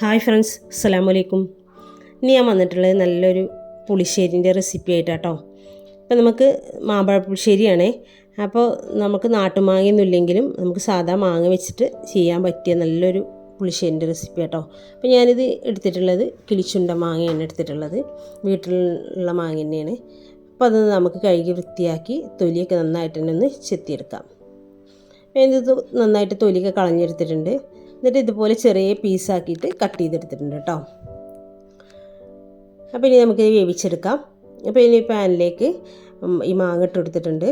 Hi friends അസ്സാം വലൈക്കും ഇനി ഞാൻ വന്നിട്ടുള്ളത് നല്ലൊരു പുളിശ്ശേരിന്റെ റെസിപ്പി ആയിട്ടാട്ടോ. അപ്പോൾ നമുക്ക് മാമ്പഴ പുളിശ്ശേരിയാണേ. അപ്പോൾ നമുക്ക് നാട്ടുമാങ്ങയൊന്നും ഇല്ലെങ്കിലും നമുക്ക് സാധാ മാങ്ങ വെച്ചിട്ട് ചെയ്യാൻ പറ്റിയ നല്ലൊരു പുളിശ്ശേരിന്റെ റെസിപ്പി ആട്ടോ. അപ്പോൾ ഞാനിത് എടുത്തിട്ടുള്ളത് കിളിച്ചുണ്ട മാങ്ങയാണ് എടുത്തിട്ടുള്ളത്. വീട്ടിലുള്ള മാങ്ങ തന്നെയാണ്. അപ്പോൾ അത് നമുക്ക് കഴുകി വൃത്തിയാക്കി തൊലിയൊക്കെ നന്നായിട്ട് തന്നെ ഒന്ന് ചെത്തിയെടുക്കാം. ഇത് നന്നായിട്ട് തൊലിയൊക്കെ കളഞ്ഞെടുത്തിട്ടുണ്ട്. എന്നിട്ട് ഇതുപോലെ ചെറിയ പീസാക്കിയിട്ട് കട്ട് ചെയ്തെടുത്തിട്ടുണ്ട് കേട്ടോ. അപ്പോൾ ഇനി നമുക്കിത് വേവിച്ചെടുക്കാം. അപ്പോൾ ഇനി പാനിലേക്ക് ഈ മാങ്ങ ഇട്ട് കൊടുത്തിട്ടുണ്ട്.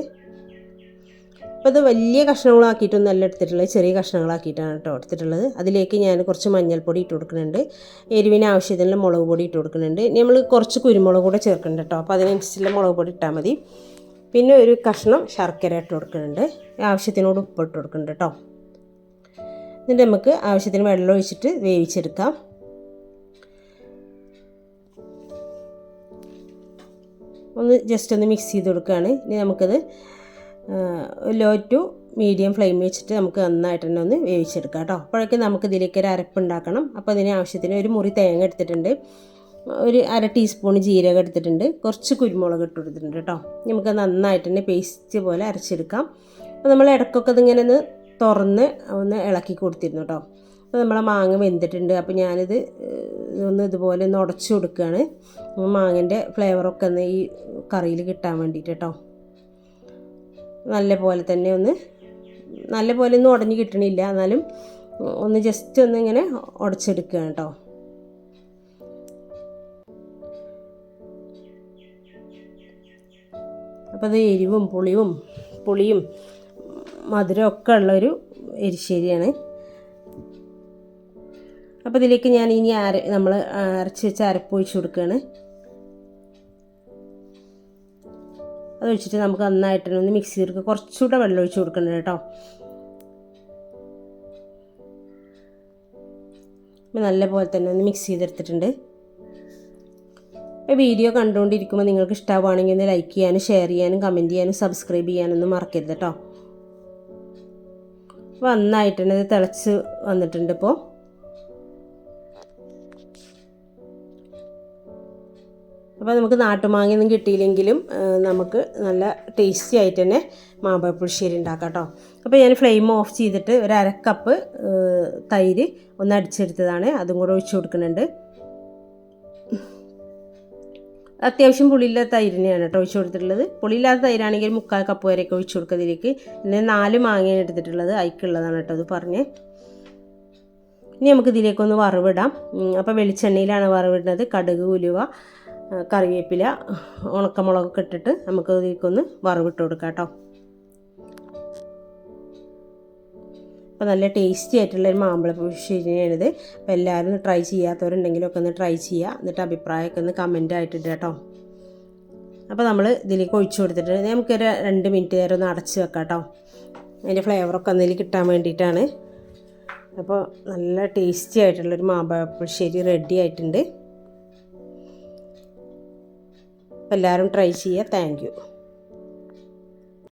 അപ്പോൾ ഇത് വലിയ കഷ്ണങ്ങളാക്കിയിട്ടൊന്നും അല്ല എടുത്തിട്ടുള്ളത്. ചെറിയ കഷ്ണങ്ങളാക്കിയിട്ടാണ് കേട്ടോ എടുത്തിട്ടുള്ളത്. അതിലേക്ക് ഞാൻ കുറച്ച് മഞ്ഞൾപ്പൊടി ഇട്ട് കൊടുക്കുന്നുണ്ട്. എരിവിന് ആവശ്യത്തിനുള്ള മുളക് പൊടി ഇട്ട് കൊടുക്കുന്നുണ്ട്. നമ്മൾ കുറച്ച് കുരുമുളക് കൂടെ ചേർക്കുന്നുണ്ട് കേട്ടോ. അപ്പോൾ അതിനനുസരിച്ചുള്ള മുളക് പൊടി ഇട്ടാൽ മതി. പിന്നെ ഒരു കഷ്ണം ശർക്കര ഇട്ട് കൊടുക്കുന്നുണ്ട്. ആവശ്യത്തിനോട് ഉപ്പ് ഇട്ട് കൊടുക്കുന്നുണ്ട് കേട്ടോ. എന്നിട്ട് നമുക്ക് ആവശ്യത്തിന് വെള്ളം ഒഴിച്ചിട്ട് വേവിച്ചെടുക്കാം. ഒന്ന് ജസ്റ്റ് ഒന്ന് മിക്സ് ചെയ്ത് കൊടുക്കുകയാണ്. ഇനി നമുക്കത് ലോ ടു മീഡിയം ഫ്ലെയിം വെച്ചിട്ട് നമുക്ക് നന്നായിട്ട് തന്നെ ഒന്ന് വേവിച്ചെടുക്കാം കേട്ടോ. അപ്പോഴേക്കും നമുക്ക് ഇതിലേക്ക് ഒരു അരപ്പ് ഉണ്ടാക്കണം. അപ്പോൾ അതിന് ആവശ്യത്തിന് ഒരു മുറി തേങ്ങ എടുത്തിട്ടുണ്ട്. ഒരു അര ടീസ്പൂൺ ജീരകം എടുത്തിട്ടുണ്ട്. കുറച്ച് കുരുമുളക് ഇട്ട് കൊടുത്തിട്ടുണ്ട് കേട്ടോ. നമുക്ക് നന്നായിട്ട് തന്നെ പേസ്റ്റ് പോലെ അരച്ചെടുക്കാം. അപ്പോൾ നമ്മൾ ഇടയ്ക്കൊക്കെ ഇതിങ്ങനെ ഒന്ന് തുറന്ന് ഒന്ന് ഇളക്കി കൊടുത്തിരുന്നു കേട്ടോ അപ്പോൾ നമ്മളെ മാങ്ങ വെന്തിട്ടുണ്ട്. അപ്പോൾ ഞാനിത് ഒന്ന് ഇതുപോലെ ഒന്ന് ഉടച്ചു കൊടുക്കുകയാണ് മാങ്ങന്റെ ഫ്ലേവറൊക്കെ ഒന്ന് ഈ കറിയിൽ കിട്ടാൻ വേണ്ടിയിട്ട് കേട്ടോ നല്ല പോലെ തന്നെ ഒന്ന് നല്ല പോലെ ഒന്നും ഉടഞ്ഞ് കിട്ടണില്ല. എന്നാലും ഒന്ന് ജസ്റ്റ് ഒന്ന് ഇങ്ങനെ ഉടച്ചെടുക്കുകയാണ് കേട്ടോ അപ്പോൾ അത് എരിവും പുളിയും പുളിയും മധുരമൊക്കെ ഉള്ളൊരു എരിശ്ശേരിയാണ്. അപ്പോൾ ഇതിലേക്ക് ഞാൻ ഇനി അര നമ്മൾ അരച്ച് വെച്ച് അരപ്പ് ഒഴിച്ച് കൊടുക്കുകയാണ് അത് ഒഴിച്ചിട്ട് നമുക്ക് നന്നായിട്ട് ഒന്ന് മിക്സി ചേർക്കുക കുറച്ചുകൂടെ വെള്ളം ഒഴിച്ച് കൊടുക്കണം കേട്ടോ. നല്ല പോലെ തന്നെ ഒന്ന് മിക്സ് ചെയ്തെടുത്തിട്ടുണ്ട്. വീഡിയോ കണ്ടുകൊണ്ടിരിക്കുമ്പോൾ നിങ്ങൾക്ക് ഇഷ്ടമാവുകയാണെങ്കിൽ ഒന്ന് ലൈക്ക് ചെയ്യാനും ഷെയർ ചെയ്യാനും കമന്റ് ചെയ്യാനും സബ്സ്ക്രൈബ് ചെയ്യാനൊന്നും മറക്കരുത് കേട്ടോ. തന്നെ ഇത് തിളച്ച് വന്നിട്ടുണ്ട് ഇപ്പോൾ അപ്പോൾ നമുക്ക് നാട്ടുമാങ്ങയൊന്നും കിട്ടിയില്ലെങ്കിലും നമുക്ക് നല്ല ടേസ്റ്റി ആയിട്ട് തന്നെ മാമ്പഴപ്പുളിശ്ശേരി ഉണ്ടാക്കാം കേട്ടോ. അപ്പോൾ ഞാൻ ഫ്ലെയിം ഓഫ് ചെയ്തിട്ട് ഒരു അര കപ്പ് തൈര് ഒന്ന് അടിച്ചെടുത്തതാണ്. അതും കൂടെ ഒഴിച്ചു കൊടുക്കുന്നുണ്ട്. അത്യാവശ്യം പുളിയില്ലാത്ത തൈരിനെയാണ് കേട്ടോ ഒഴിച്ചു കൊടുത്തിട്ടുള്ളത്. പുളിയില്ലാത്ത തൈരാണെങ്കിൽ മുക്കാൽ കപ്പ് വരെയൊക്കെ ഒഴിച്ചു കൊടുക്കുന്നതിലേക്ക് പിന്നെ നാല് മാങ്ങയാണ് എടുത്തിട്ടുള്ളത്. അയക്കുള്ളതാണ് കേട്ടോ അത് പറഞ്ഞ്. ഇനി നമുക്ക് ഇതിലേക്കൊന്ന് വറവിടാം. അപ്പോൾ വെളിച്ചെണ്ണയിലാണ് വറവിടുന്നത്. കടുക് ഉലുവ കറിവേപ്പില ഉണക്കമുളകൊക്കെ ഇട്ടിട്ട് നമുക്ക് ഇതിലേക്കൊന്ന് വറവിട്ട് കൊടുക്കാം കേട്ടോ. അപ്പോൾ നല്ല ടേസ്റ്റി ആയിട്ടുള്ള ഒരു മാമ്പഴ പുളിശ്ശേരിയാണിത് അപ്പോൾ എല്ലാവരും ട്രൈ ചെയ്യാത്തവരുണ്ടെങ്കിലൊക്കെ ഒന്ന് ട്രൈ ചെയ്യുക എന്നിട്ട് അഭിപ്രായമൊക്കെ ഒന്ന് കമന്റ് ആയിട്ടിട്ട് കേട്ടോ അപ്പോൾ നമ്മൾ ഇതിലേക്ക് ഒഴിച്ചു കൊടുത്തിട്ട് നമുക്കൊരു രണ്ട് മിനിറ്റ് നേരം ഒന്ന് അടച്ച് വെക്കാം കേട്ടോ അതിന്റെ ഫ്ലേവറൊക്കെ ഒന്നിൽ കിട്ടാൻ വേണ്ടിയിട്ടാണ്. അപ്പോൾ നല്ല ടേസ്റ്റി ആയിട്ടുള്ളൊരു മാമ്പഴ പുളിശ്ശേരി റെഡി ആയിട്ടുണ്ട്. എല്ലാവരും ട്രൈ ചെയ്യുക താങ്ക്